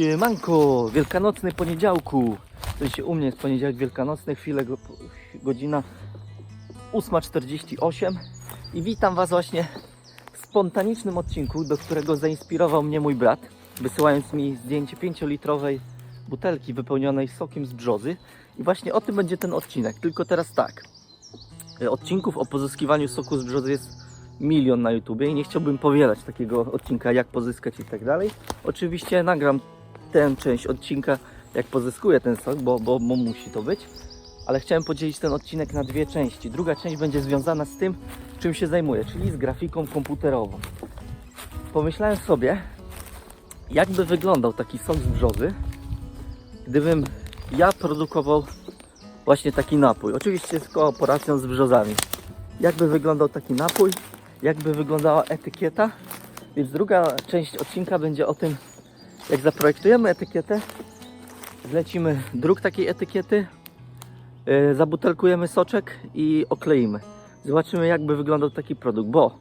Siemanko, wielkanocny poniedziałku. W sensie u mnie jest poniedziałek wielkanocny, chwilę, go, godzina 8.48 i witam Was właśnie w spontanicznym odcinku, do którego zainspirował mnie mój brat, wysyłając mi zdjęcie 5-litrowej butelki wypełnionej sokiem z brzozy. I właśnie o tym będzie ten odcinek, tylko teraz tak. E, Odcinków o pozyskiwaniu soku z brzozy jest milion na YouTubie i nie chciałbym powielać takiego odcinka, jak pozyskać i tak dalej. Oczywiście nagram tę część odcinka, jak pozyskuję ten sok, bo, bo, bo musi to być. Ale chciałem podzielić ten odcinek na dwie części. Druga część będzie związana z tym, czym się zajmuję, czyli z grafiką komputerową. Pomyślałem sobie, jakby wyglądał taki sok z brzozy, gdybym ja produkował właśnie taki napój. Oczywiście z kooperacją z brzozami. Jakby wyglądał taki napój, jakby wyglądała etykieta. Więc druga część odcinka będzie o tym, jak zaprojektujemy etykietę, zlecimy druk takiej etykiety, yy, zabutelkujemy soczek i okleimy. Zobaczymy, jakby wyglądał taki produkt, bo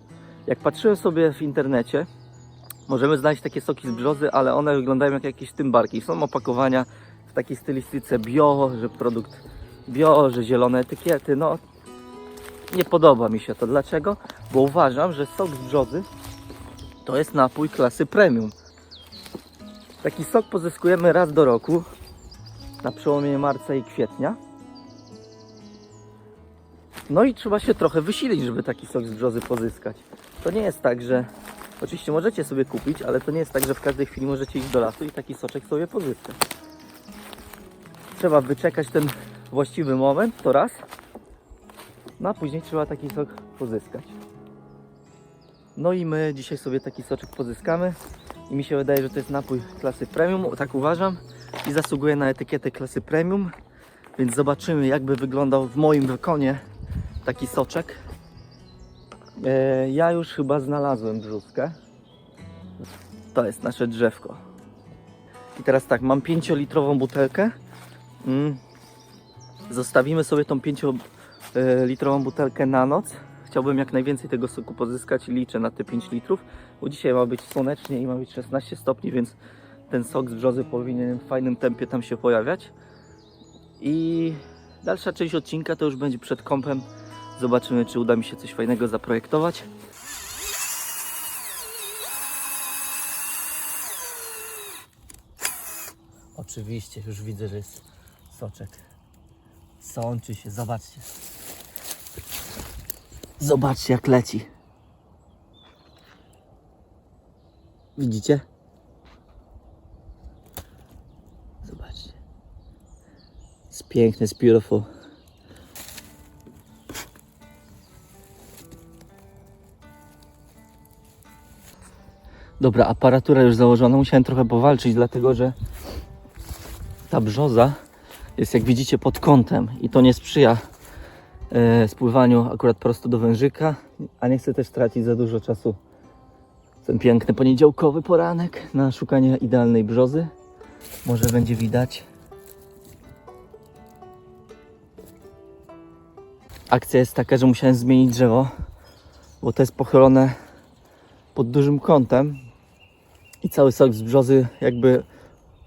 jak patrzyłem sobie w internecie, możemy znaleźć takie soki z brzozy, ale one wyglądają jak jakieś tymbarki. Są opakowania w takiej stylistyce bio, że produkt bio, że zielone etykiety. No, nie podoba mi się to. Dlaczego? Bo uważam, że sok z brzozy to jest napój klasy premium. Taki sok pozyskujemy raz do roku na przełomie marca i kwietnia. No i trzeba się trochę wysilić, żeby taki sok z brzozy pozyskać. To nie jest tak, że oczywiście możecie sobie kupić, ale to nie jest tak, że w każdej chwili możecie iść do lasu i taki soczek sobie pozyskać. Trzeba wyczekać ten właściwy moment, to raz. No a później trzeba taki sok pozyskać. No i my dzisiaj sobie taki soczek pozyskamy i mi się wydaje, że to jest napój klasy premium, tak uważam i zasługuje na etykietę klasy premium, więc zobaczymy jakby wyglądał w moim wykonie taki soczek. E, ja już chyba znalazłem brzuskę. To jest nasze drzewko. I teraz tak, mam 5-litrową butelkę. Mm. Zostawimy sobie tą 5-litrową butelkę na noc. Chciałbym jak najwięcej tego soku pozyskać i liczę na te 5 litrów, bo dzisiaj ma być słonecznie i ma być 16 stopni, więc ten sok z brzozy powinien w fajnym tempie tam się pojawiać. I dalsza część odcinka to już będzie przed kąpem. Zobaczymy, czy uda mi się coś fajnego zaprojektować. Oczywiście, już widzę, że jest soczek. Sączy się, zobaczcie. Zobaczcie jak leci. Widzicie? Zobaczcie. Jest piękny, jest beautiful. Dobra, aparatura już założona. Musiałem trochę powalczyć, dlatego że ta brzoza jest jak widzicie pod kątem i to nie sprzyja spływaniu akurat prosto do wężyka, a nie chcę też tracić za dużo czasu ten piękny poniedziałkowy poranek na szukanie idealnej brzozy. Może będzie widać. Akcja jest taka, że musiałem zmienić drzewo, bo to jest pochylone pod dużym kątem i cały sok z brzozy jakby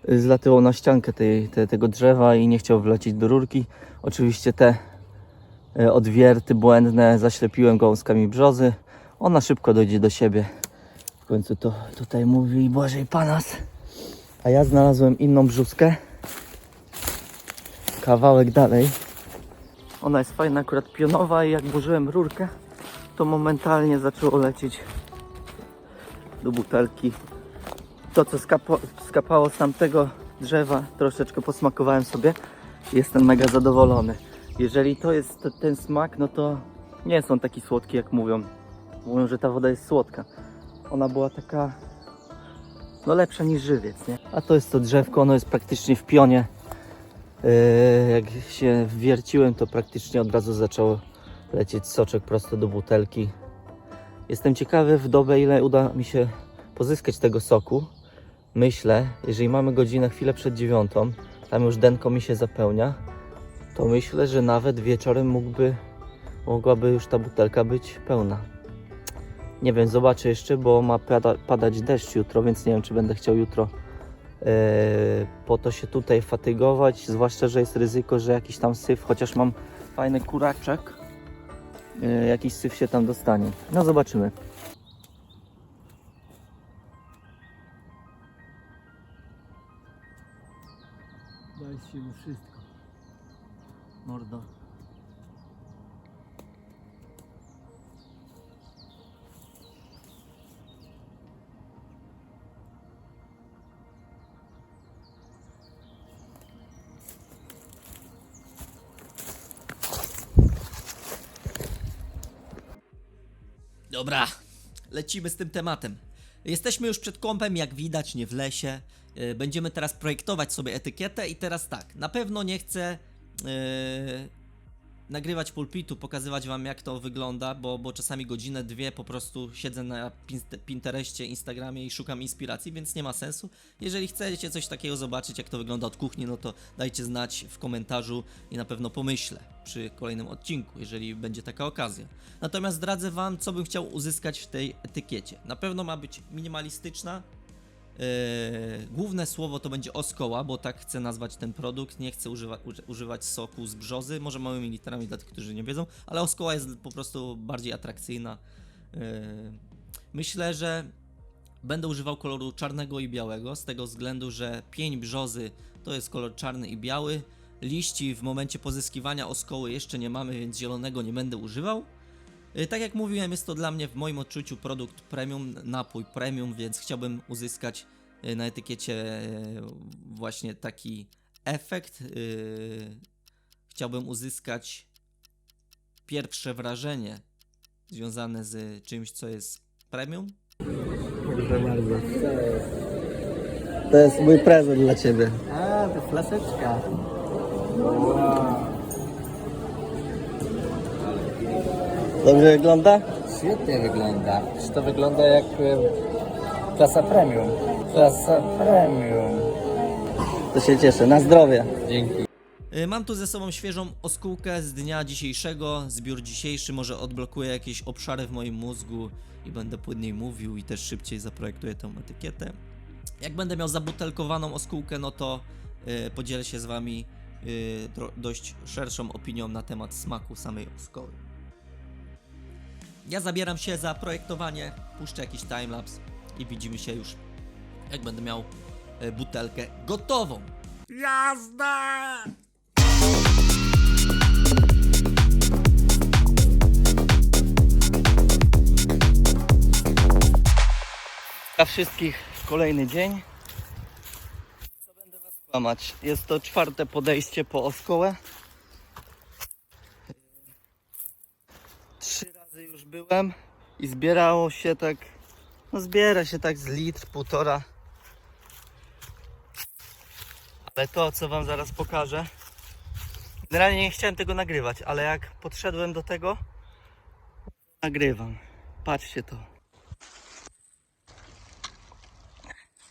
zlatywał na ściankę tej, te, tego drzewa i nie chciał wlecieć do rurki. Oczywiście te e, odwierty błędne zaślepiłem gąskami brzozy. Ona szybko dojdzie do siebie. W końcu to tutaj mówi Błażej Panas. A ja znalazłem inną brzuskę. Kawałek dalej. Ona jest fajna, akurat pionowa i jak włożyłem rurkę, to momentalnie zaczęło lecieć do butelki to, co skapo, skapało z tamtego drzewa, troszeczkę posmakowałem sobie. Jestem mega zadowolony. Jeżeli to jest te- ten smak, no to nie jest on taki słodki, jak mówią. Mówią, że ta woda jest słodka. Ona była taka, no lepsza niż żywiec, nie? A to jest to drzewko, ono jest praktycznie w pionie. Yy, jak się wierciłem, to praktycznie od razu zaczął lecieć soczek prosto do butelki. Jestem ciekawy w dobę, ile uda mi się pozyskać tego soku. Myślę, jeżeli mamy godzinę chwilę przed dziewiątą, tam już denko mi się zapełnia, to myślę, że nawet wieczorem mógłby, mogłaby już ta butelka być pełna. Nie wiem, zobaczę jeszcze, bo ma pada, padać deszcz jutro, więc nie wiem, czy będę chciał jutro po to się tutaj fatygować, zwłaszcza, że jest ryzyko, że jakiś tam syf, chociaż mam fajny kuraczek, e, jakiś syf się tam dostanie. No zobaczymy. Daj się mu wszystko. Mordo. Dobra, lecimy z tym tematem. Jesteśmy już przed kąpem, jak widać, nie w lesie. Yy, Będziemy teraz projektować sobie etykietę i teraz tak, na pewno nie chcę nagrywać pulpitu, pokazywać wam jak to wygląda, bo, bo czasami godzinę, dwie po prostu siedzę na Pin- Pinterestie, Instagramie i szukam inspiracji, więc nie ma sensu. Jeżeli chcecie coś takiego zobaczyć, jak to wygląda od kuchni, no to dajcie znać w komentarzu i na pewno pomyślę przy kolejnym odcinku, jeżeli będzie taka okazja. Natomiast zdradzę wam, co bym chciał uzyskać w tej etykiecie. Na pewno ma być minimalistyczna. Yy, główne słowo to będzie oskoła, bo tak chcę nazwać ten produkt. Nie chcę używa, uży- używać soku z brzozy, może małymi literami dla tych, którzy nie wiedzą, ale oskoła jest po prostu bardziej atrakcyjna. Yy, myślę, że będę używał koloru czarnego i białego, z tego względu, że pień brzozy to jest kolor czarny i biały. Liści w momencie pozyskiwania oskoły jeszcze nie mamy, więc zielonego nie będę używał. Y, Tak jak mówiłem, jest to dla mnie w moim odczuciu produkt premium, napój premium, więc chciałbym uzyskać y, na etykiecie y, właśnie taki efekt. Chciałbym uzyskać pierwsze wrażenie związane z czymś, co jest premium. Proszę bardzo. To jest mój prezent dla Ciebie. A, to flaseczka. Dobrze wygląda? Świetnie wygląda. Czy to wygląda jak e, klasa premium? Klasa premium. To się cieszę. Na zdrowie. Dzięki. Y, Mam tu ze sobą świeżą oskółkę z dnia dzisiejszego. Zbiór dzisiejszy może odblokuje jakieś obszary w moim mózgu i będę płynniej mówił i też szybciej zaprojektuję tą etykietę. Jak będę miał zabutelkowaną oskółkę, no to y, podzielę się z wami y, dość szerszą opinią na temat smaku samej oskoły. Ja zabieram się za projektowanie, puszczę jakiś timelapse i widzimy się już, jak będę miał y, butelkę gotową. Jazda! Dla wszystkich kolejny dzień. Co będę was kłamać? Jest to czwarte podejście po oskołę. Trzy byłem i zbierało się tak, no zbiera się tak z litr, półtora. Ale to, co wam zaraz pokażę, generalnie nie chciałem tego nagrywać, ale jak podszedłem do tego, nagrywam. Patrzcie to.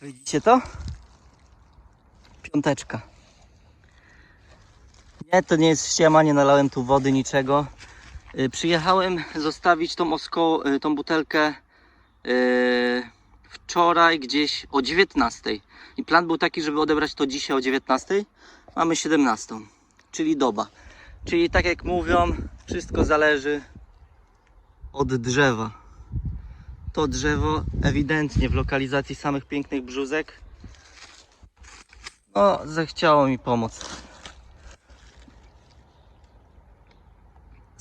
Widzicie to? Piąteczka. Nie, to nie jest ściema, nie nalałem tu wody, niczego. Y, Przyjechałem zostawić tą osko, y, tą butelkę y, wczoraj gdzieś o 19. I plan był taki, żeby odebrać to dzisiaj o 19. Mamy 17, czyli doba. Czyli tak jak mówią, wszystko zależy od drzewa to drzewo ewidentnie w lokalizacji samych pięknych brzózek no zechciało mi pomóc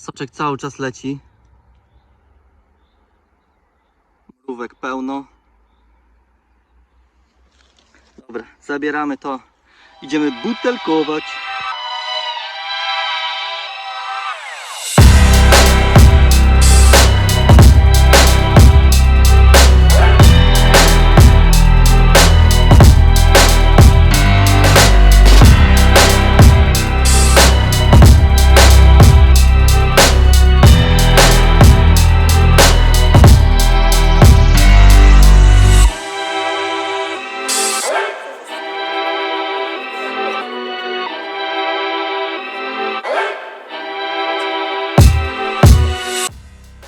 soczek cały czas leci. Mrówek pełno. Dobra zabieramy to. Idziemy butelkować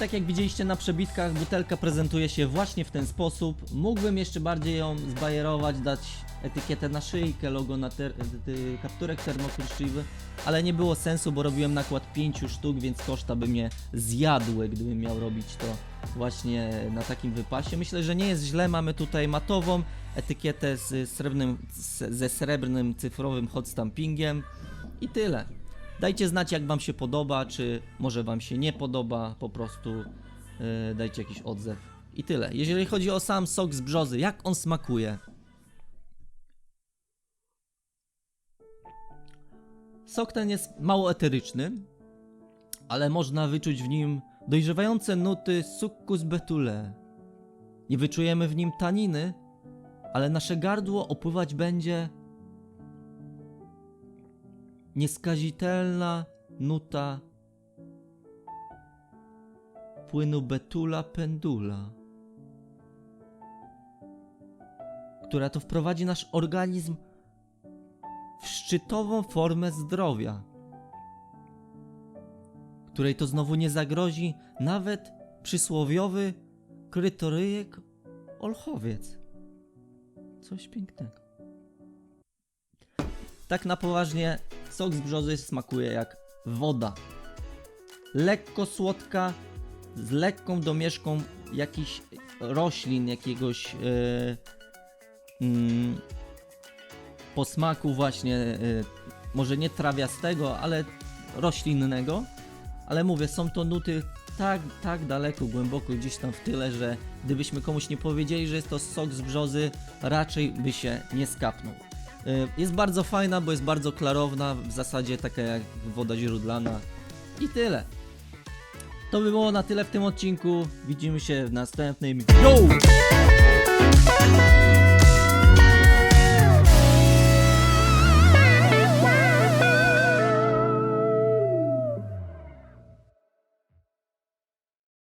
tak jak widzieliście na przebitkach, butelka prezentuje się właśnie w ten sposób. Mógłbym jeszcze bardziej ją zbajerować, dać etykietę na szyjkę, logo na ter- ty- kapturek termokruszczywy, ale nie było sensu, bo robiłem nakład 5 sztuk, więc koszta by mnie zjadły, gdybym miał robić to właśnie na takim wypasie. Myślę, że nie jest źle, mamy tutaj matową etykietę z srebrnym, z, ze srebrnym cyfrowym hot stampingiem i tyle. Dajcie znać jak wam się podoba, czy może wam się nie podoba, po prostu yy, dajcie jakiś odzew. I tyle. Jeżeli chodzi o sam sok z brzozy, jak on smakuje? Sok ten jest mało eteryczny, ale można wyczuć w nim dojrzewające nuty succus betule. Nie wyczujemy w nim taniny, ale nasze gardło opływać będzie nieskazitelna nuta płynu betula pendula, która to wprowadzi nasz organizm w szczytową formę zdrowia, której to znowu nie zagrozi nawet przysłowiowy krytoryjek olchowiec. Coś pięknego. Tak na poważnie, sok z brzozy smakuje jak woda. Lekko słodka, z lekką domieszką jakichś roślin, jakiegoś e, mm, posmaku właśnie, e, może nie trawiastego, ale roślinnego. Ale mówię, są to nuty tak, tak daleko, głęboko gdzieś tam w tyle, że gdybyśmy komuś nie powiedzieli, że jest to sok z brzozy, raczej by się nie skapnął. Y, Jest bardzo fajna, bo jest bardzo klarowna, w zasadzie taka jak woda źródlana. I tyle. To by było na tyle w tym odcinku. Widzimy się w następnym. Yo!